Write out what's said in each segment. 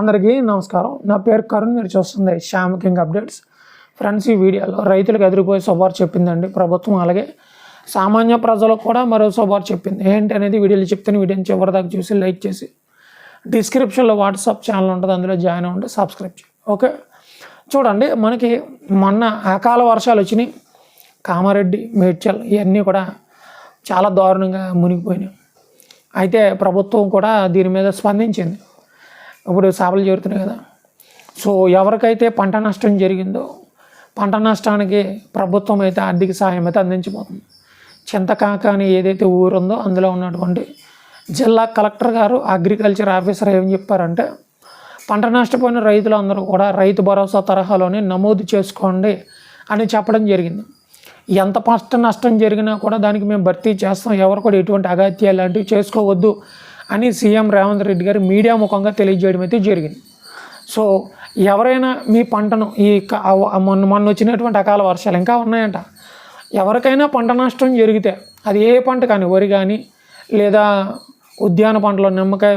అందరికీ నమస్కారం. నా పేరు కరుణ్ మీరు చూస్తుంది శ్యామ్ కింగ్ అప్డేట్స్. ఫ్రెండ్స్ ఈ వీడియోలో రైతులకు ఎదిరిపోయే శుభార్ చెప్పిందండి ప్రభుత్వం. అలాగే సామాన్య ప్రజలకు కూడా మరో సుభార్ చెప్పింది. ఏంటి అనేది వీడియోలు చెప్తాను వీడియోని చివరిదాకా చూసి లైక్ చేసి డిస్క్రిప్షన్లో వాట్సాప్ ఛానల్ ఉంటుంది అందులో జాయిన్ అవ్వండి సబ్స్క్రైబ్ చేయండి. ఓకే? చూడండి మనకి మొన్న అకాల వర్షాలు వచ్చినాయి. కామారెడ్డి మేడ్చల్ ఇవన్నీ కూడా చాలా దారుణంగా మునిగిపోయినాయి. అయితే ప్రభుత్వం కూడా దీని మీద స్పందించింది. ఇప్పుడు చేపలు చేరుతున్నాయి కదా. సో ఎవరికైతే పంట నష్టం జరిగిందో పంట నష్టానికి ప్రభుత్వం అయితే ఆర్థిక సహాయం అయితే అందించబోతుంది. చింతకాక అని ఏదైతే ఊరు ఉందో అందులో ఉన్నటువంటి జిల్లా కలెక్టర్ గారు అగ్రికల్చర్ ఆఫీసర్ ఏం చెప్పారంటే పంట నష్టపోయిన రైతులందరూ కూడా రైతు భరోసా తరహాలోనే నమోదు చేసుకోండి అని చెప్పడం జరిగింది. ఎంత పంట నష్టం జరిగినా కూడా దానికి మేము భర్తీ చేస్తాం. ఎవరు కూడా ఎటువంటి అగాత్యాలు లాంటివి చేసుకోవద్దు. అని సీఎం రేవంత్ రెడ్డి గారు మీడియా ముఖంగా తెలియజేయడం అయితే జరిగింది. సో ఎవరైనా మీ పంటను ఈ క- మొన్న మొన్న వచ్చినటువంటి అకాల వర్షాలు ఇంకా ఉన్నాయంట. ఎవరికైనా పంట నష్టం జరిగితే అది ఏ పంట కానీ వరి కానీ లేదా ఉద్యాన పంటలు నిమ్మకాయ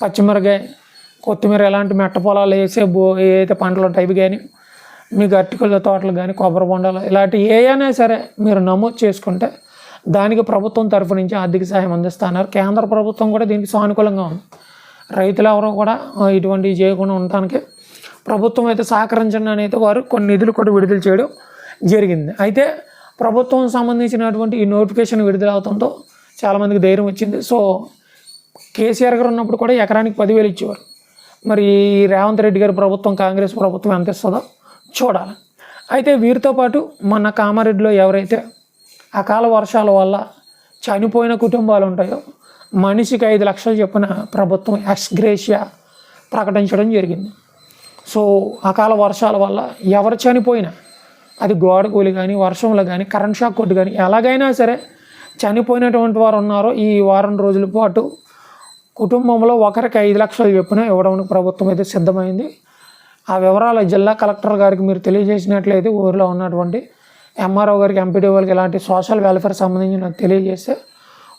పచ్చిమిరకాయ కొత్తిమీర ఇలాంటి మెట్ట పొలాలు వేసే బో ఏదైతే పంటలు ఉంటాయి కానీ మీ అరటికల తోటలు కానీ కొబ్బరి బొండాలు ఇలాంటి ఏ అయినా సరే మీరు నమోదు చేసుకుంటే దానికి ప్రభుత్వం తరఫు నుంచి ఆర్థిక సహాయం అందిస్తున్నారు కేంద్ర ప్రభుత్వం కూడా దీనికి సానుకూలంగా ఉంది. రైతులు ఎవరో కూడా ఇటువంటివి చేయకుండా ఉండటానికి ప్రభుత్వం అయితే సహకరించండి అనేది అయితే వారు కొన్ని నిధులు కూడా విడుదల చేయడం జరిగింది. అయితే ప్రభుత్వం సంబంధించినటువంటి ఈ నోటిఫికేషన్ విడుదల అవడంతో చాలామందికి ధైర్యం వచ్చింది. సో కేసీఆర్ గారు ఉన్నప్పుడు కూడా ఎకరానికి పదివేలు ఇచ్చేవారు. మరి రేవంత్ రెడ్డి గారి ప్రభుత్వం కాంగ్రెస్ ప్రభుత్వం ఎంత ఇస్తుందో చూడాలి. అయితే వీరితో పాటు మన కామారెడ్డిలో ఎవరైతే అకాల వర్షాల వల్ల చనిపోయిన కుటుంబాలు ఉంటాయో మనిషికి ఐదు లక్షలు చొప్పున ప్రభుత్వం ఎక్స్గ్రేషియా ప్రకటించడం జరిగింది. సో అకాల వర్షాల వల్ల ఎవరు చనిపోయినా అది గోడ కూలి కానీ వర్షంలో కానీ కరెంట్ షాక్ కొట్టు కానీ ఎలాగైనా సరే చనిపోయినటువంటి వారు ఉన్నారో ఈ వారం రోజుల పాటు కుటుంబంలో ఒకరికి ఐదు లక్షలు చొప్పున ఇవ్వడానికి ప్రభుత్వం అయితే సిద్ధమైంది. ఆ వివరాలు జిల్లా కలెక్టర్ గారికి మీరు తెలియజేసినట్లయితే ఊరిలో ఉన్నటువంటి ఎంఆర్ఓ గారికి ఎంపీడీ వాళ్ళకి ఇలాంటి సోషల్ వెల్ఫేర్ సంబంధించిన తెలియజేస్తే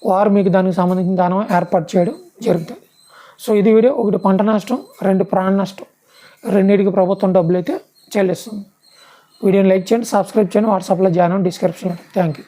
వారు మీకు దానికి సంబంధించిన దానం ఏర్పాటు చేయడం జరుగుతుంది. సో ఇది వీడియో. ఒకటి పంట నష్టం రెండు ప్రాణ నష్టం రెండింటికి ప్రభుత్వం డబ్బులు అయితే చెల్లిస్తుంది. వీడియోని లైక్ చేయండి సబ్స్క్రైబ్ చేయండి వాట్సాప్లో జాయిన్ డిస్క్రిప్షన్ థ్యాంక్ యూ